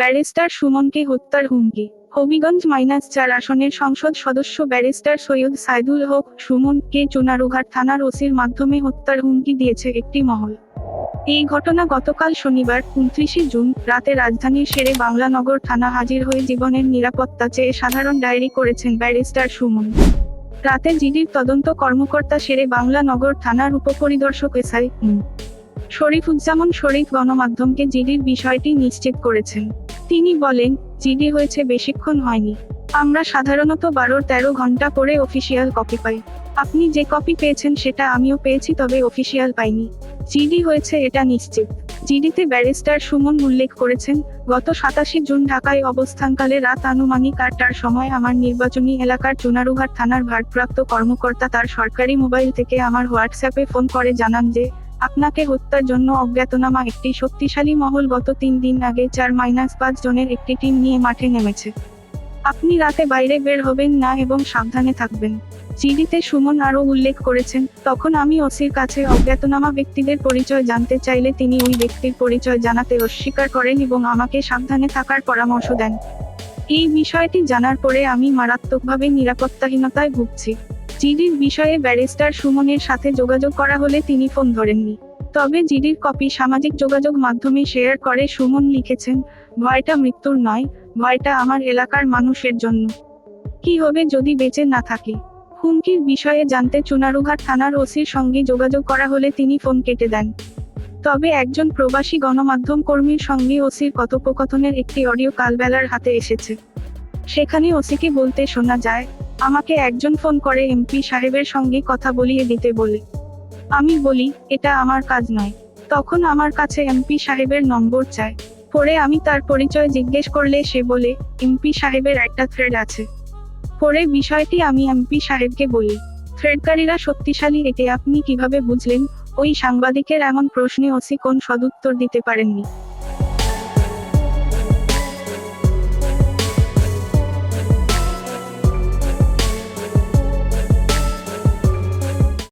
Barrister সুমনকে হত্যার হুমকি। হবিগঞ্জ মাইনাস চার আসনের সংসদ সদস্য ব্যারিস্টার সৈয়দ সাইদুল হক সুমনকে চুনারুঘাট থানার ওসির মাধ্যমে হত্যার হুমকি দিয়েছে একটি মহল। এই ঘটনা গতকাল শনিবার, উনত্রিশে জুন, রাতে রাজধানীর শেরে বাংলানগর থানা হাজির হয়ে জীবনের নিরাপত্তা চেয়ে সাধারণ ডায়েরি করেছেন ব্যারিস্টার সুমন। রাতে জিডির তদন্ত কর্মকর্তা শেরে বাংলানগর থানার উপপরিদর্শক এসআই শরীফুজ্জামান শরীফ গণমাধ্যমকে জিডির বিষয়টি নিশ্চিত করেছেন। তিনি বলেন, জিডি হয়েছে বেশিক্ষণ হয়নি। আমরা সাধারণত বারো তেরো ঘণ্টা পরে অফিসিয়াল কপি পাই। আপনি যে কপি পেয়েছেন সেটা আমিও পেয়েছি তবে অফিসিয়াল পাইনি। জিডি হয়েছে এটা নিশ্চিত। জিডিতে ব্যারিস্টার সুমন উল্লেখ করেছেন, গত সাতাশে জুন ঢাকায় অবস্থানকালে রাত আনুমানিক আটটার সময় আমার নির্বাচনী এলাকার চুনারুঘাট থানার ভারপ্রাপ্ত কর্মকর্তা তার সরকারি মোবাইল থেকে আমার হোয়াটসঅ্যাপে ফোন করে জানান যে আপনাকে হত্যার জন্য অজ্ঞাতনামা একটি শক্তিশালী মহল গত তিন দিন আগে চার মাইনাস পাঁচ জনের একটি টিম নিয়ে মাঠে নেমেছে। আপনি রাতে বাইরে বের হবেন না এবং সাবধানে থাকবেন। জিডিতে সুমন আরও উল্লেখ করেছেন, তখন আমি ওসির কাছে অজ্ঞাতনামা ব্যক্তিদের পরিচয় জানতে চাইলে তিনি ওই ব্যক্তির পরিচয় জানাতে অস্বীকার করেন এবং আমাকে সাবধানে থাকার পরামর্শ দেন। এই বিষয়টি জানার পরে আমি মারাত্মকভাবে নিরাপত্তাহীনতায় ভুগছি। জিডির বিষয়ে ব্যারিস্টার সুমনের সাথে যোগাযোগ করা হলে তিনি ফোন ধরেননি। তবে জিডির কপি সামাজিক যোগাযোগ মাধ্যমে শেয়ার করে সুমন লিখেছেন, ভয়টা মৃত্যুর নয়, ভয়টা আমার এলাকার মানুষের জন্য। কি হবে যদি বেঁচে না থাকি? হুমকির বিষয়ে জানতে চুনারুঘাট থানার ওসির সঙ্গে যোগাযোগ করা হলে তিনি ফোন কেটে দেন। তবে একজন প্রবাসী গণমাধ্যম কর্মীর সঙ্গে ওসির কথোপকথনের একটি অডিও কালবেলার হাতে এসেছে। সেখানে ওসিকে বলতে শোনা যায় আমাকে একজন ফোন করে এমপি সাহেবের সঙ্গে কথা বলিয়ে দিতে বলে। আমি বলি, এটা আমার কাজ নয়। তখন আমার কাছে এমপি সাহেবের নম্বর চায়। পরে আমি তার পরিচয় জিজ্ঞেস করলে সে বলে, এমপি সাহেবের একটা থ্রেড আছে। পরে বিষয়টি আমি এমপি সাহেবকে বলি থ্রেডকারীরা শক্তিশালী, এতে আপনি কীভাবে বুঝলেন? ওই সাংবাদিকের এমন প্রশ্নে ওসি কোন সদুত্তর দিতে পারেননি।